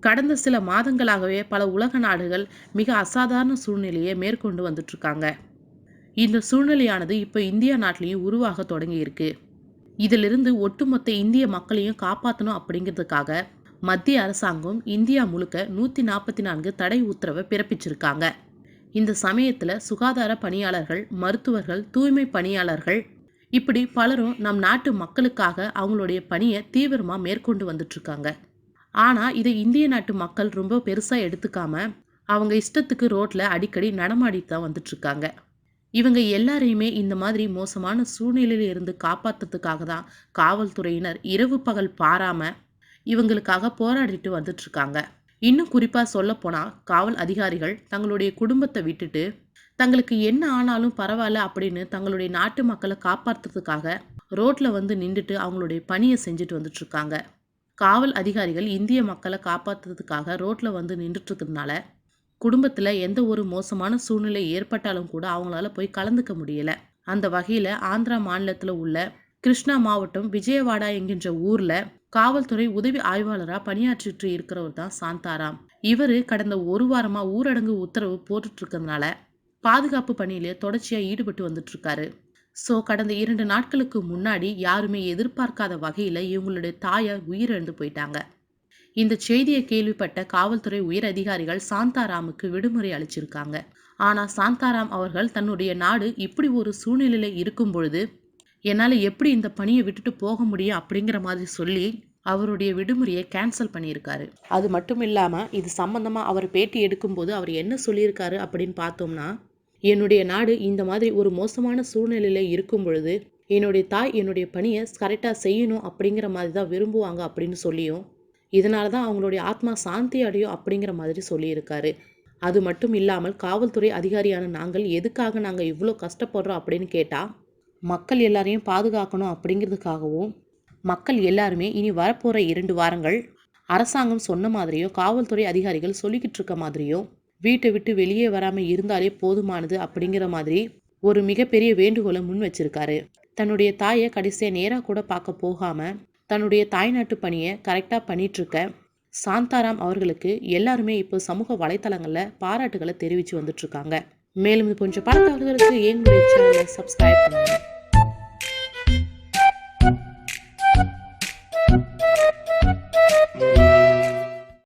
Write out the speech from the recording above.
கடந்த சில மாதங்களாகவே பல உலக நாடுகள் மிக அசாதாரண சூழ்நிலையை மேற்கொண்டு வந்துட்டுருக்காங்க. இந்த சூழ்நிலையானது இப்போ இந்தியா நாட்டிலையும் உருவாக தொடங்கியிருக்கு. இதிலிருந்து ஒட்டுமொத்த இந்திய மக்களையும் காப்பாற்றணும் அப்படிங்கிறதுக்காக மத்திய அரசாங்கம் இந்தியா முழுக்க நூற்றி நாற்பத்தி நான்கு தடை உத்தரவை பிறப்பிச்சிருக்காங்க. இந்த சமயத்தில் சுகாதார பணியாளர்கள் மருத்துவர்கள் தூய்மை பணியாளர்கள் இப்படி பலரும் நம் நாட்டு மக்களுக்காக அவங்களுடைய பணியை தீவிரமாக மேற்கொண்டு வந்துட்டுருக்காங்க. இருக்காங்க ஆனால் இதை இந்திய நாட்டு மக்கள் ரொம்ப பெருசாக எடுத்துக்காம அவங்க இஷ்டத்துக்கு ரோட்டில் அடிக்கடி நடமாடிட்டு தான் வந்துட்டுருக்காங்க இவங்க எல்லாரையுமே இந்த மாதிரி மோசமான சூழ்நிலையில் இருந்து காப்பாற்றுறதுக்காக தான் காவல்துறையினர் இரவு பகல் பாராமல் இவங்களுக்காக போராடிட்டு வந்துட்டுருக்காங்க இன்னும் குறிப்பாக சொல்லப்போனால் காவல் அதிகாரிகள் தங்களுடைய குடும்பத்தை விட்டுட்டு தங்களுக்கு என்ன ஆனாலும் பரவாயில்ல அப்படின்னு தங்களுடைய நாட்டு மக்களை காப்பாற்றுறதுக்காக ரோட்டில் வந்து நின்றுட்டு அவங்களுடைய பணியை செஞ்சுட்டு வந்துட்டுருக்காங்க காவல் அதிகாரிகள் இந்திய மக்களை காப்பாற்றுறதுக்காக ரோட்டில் வந்து நின்றுட்டுருக்கிறதுனால குடும்பத்தில் எந்த ஒரு மோசமான சூழ்நிலை ஏற்பட்டாலும் கூட அவங்களால போய் கலந்துக்க முடியலை. அந்த வகையில் ஆந்திரா மாநிலத்தில் உள்ள கிருஷ்ணா மாவட்டம் விஜயவாடா என்கின்ற ஊரில் காவல்துறை உதவி ஆய்வாளராக பணியாற்றிட்டு இருக்கிறவர் தான் சாந்தாராம். இவர் கடந்த ஒரு வாரமாக ஊரடங்கு உத்தரவு போட்டுட்ருக்கிறதுனால பாதுகாப்பு பணியிலே தொடர்ச்சியாக ஈடுபட்டு வந்துட்டுருக்காரு. ஸோ கடந்த இரண்டு நாட்களுக்கு முன்னாடி யாருமே எதிர்பார்க்காத வகையில் இவங்களுடைய தாயார் உயிரிழந்து போயிட்டாங்க. இந்த செய்தியை கேள்விப்பட்ட காவல்துறை உயர் அதிகாரிகள் சாந்தாராமுக்கு விடுமுறை அளிச்சிருக்காங்க. ஆனால் சாந்தாராம் அவர்கள் தன்னுடைய நாடு இப்படி ஒரு சூழ்நிலையில் இருக்கும் பொழுது என்னால் எப்படி இந்த பணியை விட்டுட்டு போக முடியும்? அப்படிங்கிற மாதிரி சொல்லி அவருடைய விடுமுறையை கேன்சல் பண்ணியிருக்காரு. அது மட்டும் இல்லாமல் இது சம்பந்தமாக அவர் பேட்டி எடுக்கும்போது அவர் என்ன சொல்லியிருக்காரு அப்படின்னு பார்த்தோம்னா என்னுடைய நாடு இந்த மாதிரி ஒரு மோசமான சூழ்நிலையில் இருக்கும் பொழுது என்னுடைய தாய் என்னுடைய பணியை கரெக்டாக செய்யணும் அப்படிங்கிற மாதிரி தான் விரும்புவாங்க அப்படின்னு சொல்லியும் இதனால தான் அவங்களுடைய ஆத்மா சாந்தி அடையும் அப்படிங்கிற மாதிரி சொல்லியிருக்காரு. அது மட்டும் இல்லாமல் காவல்துறை அதிகாரியான நாங்கள் எதுக்காக நாங்கள் இவ்வளோ கஷ்டப்படுறோம் அப்படின்னு கேட்டால் மக்கள் எல்லாரையும் பாதுகாக்கணும் அப்படிங்கிறதுக்காகவும் மக்கள் எல்லாருமே இனி வரப்போகிற இரண்டு வாரங்கள் அரசாங்கம் சொன்ன மாதிரியோ காவல்துறை அதிகாரிகள் சொல்லிக்கிட்டு இருக்க மாதிரியோ வீட்டை விட்டு வெளியே வராமல் இருந்தாலே போதுமானது அப்படிங்கிற மாதிரி ஒரு மிகப்பெரிய வேண்டுகோளை முன் வச்சிருக்காரு. தன்னுடைய தாயை கடைசியாக நேராக கூட பார்க்க போகாமல் தன்னுடைய தாய்நாட்டு பணியை கரெக்டாக பண்ணிகிட்ருக்க சாந்தாராம் அவர்களுக்கு எல்லாருமே இப்போ சமூக வலைத்தளங்களில் பாராட்டுகளை தெரிவித்து வந்துட்டுருக்காங்க. மேலும் இது கொஞ்சம் பல எங்களுடைய சேனலை சப்ஸ்கிரைப் பண்ணுங்கள்